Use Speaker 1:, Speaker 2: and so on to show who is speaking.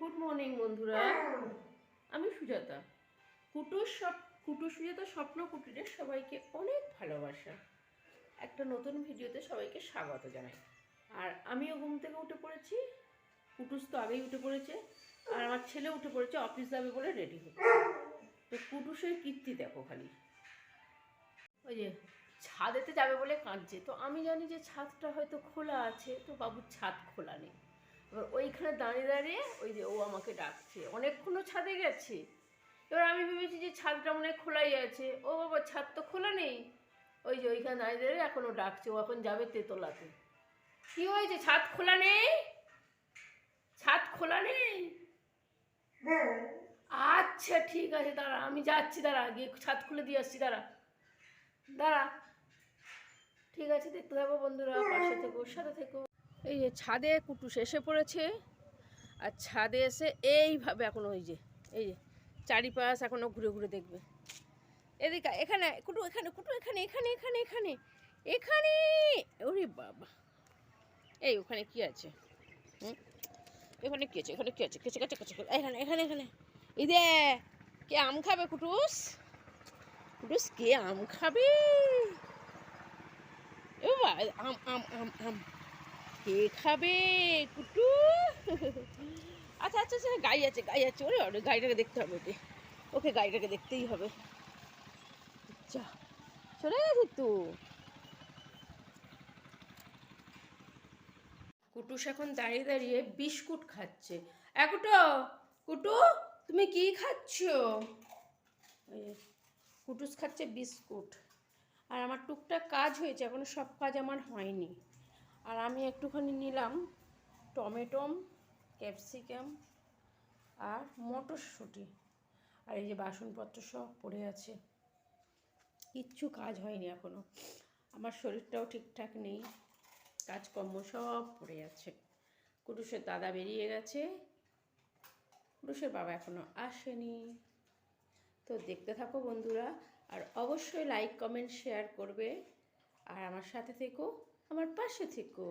Speaker 1: Good morning বন্ধুরা। আমি সুজাতা। কুটুর সব কুটু সুজাতা স্বপ্ন কুটিরে সবাইকে অনেক ভালোবাসা। একটা নতুন ভিডিওতে সবাইকে স্বাগত জানাই। আর আমিও ঘুম থেকে উঠে পড়েছি। কুটুস তো আগেই উঠে পড়েছে। আর আমার ছেলে উঠে পড়েছে অফিস যাবে বলে রেডি হচ্ছে তো কুটুসের কীর্তি দেখো খালি। ওই যে ছাদেতে যাবে বলে কাঁদছে। তো আমি জানি যে ছাদটা হয়তো খোলা আছে। তো বাবুর ছাদ খোলা নেই। এবার ওইখানে দাঁড়িয়ে দাঁড়িয়ে ওই যে ও আমাকে ডাকছে। অনেকক্ষণও ছাদে গেছে। এবার আমি ভেবেছি যে ছাদটা মনে হয় খোলাই আছে। ও বাবা ছাদ তো খোলা নেই। ওই যে ওইখানে দাঁড়িয়ে দাঁড়িয়ে এখনও ডাকছে। ও এখন যাবে তেতলাতে। কি হয়েছে? ছাদ খোলা নেই? ছাদ খোলা নেই? আচ্ছা ঠিক আছে দাঁড়া আমি যাচ্ছি দাঁড়া গিয়ে ছাদ খুলে দিয়ে আসছি দাঁড়া। দাঁড়া। ঠিক আছে দেখতে থাকো বন্ধুরা পাশে থেকো সাথে থেকো। এই যে ছাদে কুটুস এসে পড়েছে। আর ছাদে এসে এইভাবে এখন ওই যে, এই যে চারিপাশ এখনও ঘুরে ঘুরে দেখবে। এদিকে এখানে, কুটু এখানে কুটু এখানে এখানে এখানে এখানে এখানে, ওরে বাবা। এই ওখানে কি আছে? হুম? এখানে কি আছে? এখানে কি আছে? কেছে কেছে কেছে এখানে এখানে এখানে। এই দে কে আম খাবে কুটুস? কুটুস, কে আম খাবে? বাবা, আম আম আম আম। কে খাবে? কুটু আচ্ছা আচ্ছা আচ্ছা গাই আছে গাই আছে। ওরে ওরে, গাড়িটাকে দেখতে হবে ওকে। ওকে, গাড়িটাকে দেখতেই হবে। যা, চলে গেছে তো কুটুস এখন দাঁড়িয়ে দাঁড়িয়ে বিস্কুট খাচ্ছে। একুটো কুটু তুমি কি খাচ্ছ? কুটুস খাচ্ছে বিস্কুট। আর আমার টুকটাক কাজ হয়েছে, এখনও সব কাজ আমার হয়নি। আর আমি একটুখানি নিলাম টমেটোম, ক্যাপসিকাম আর মটরশুঁটি। আর এই যে বাসনপত্র সব পড়ে আছে। কিচ্ছু কাজ হয়নি এখনও। আমার শরীরটাও ঠিকঠাক নেই। কাজকর্ম সব পড়ে আছে। কুটুসের দাদা বেরিয়ে গেছে। কুটুসের বাবা এখনও আসেনি। তো দেখতে থাকো বন্ধুরা। আর অবশ্যই লাইক কমেন্ট শেয়ার করবে। আর আমার সাথে থেকো। আমার পাশে থেকো।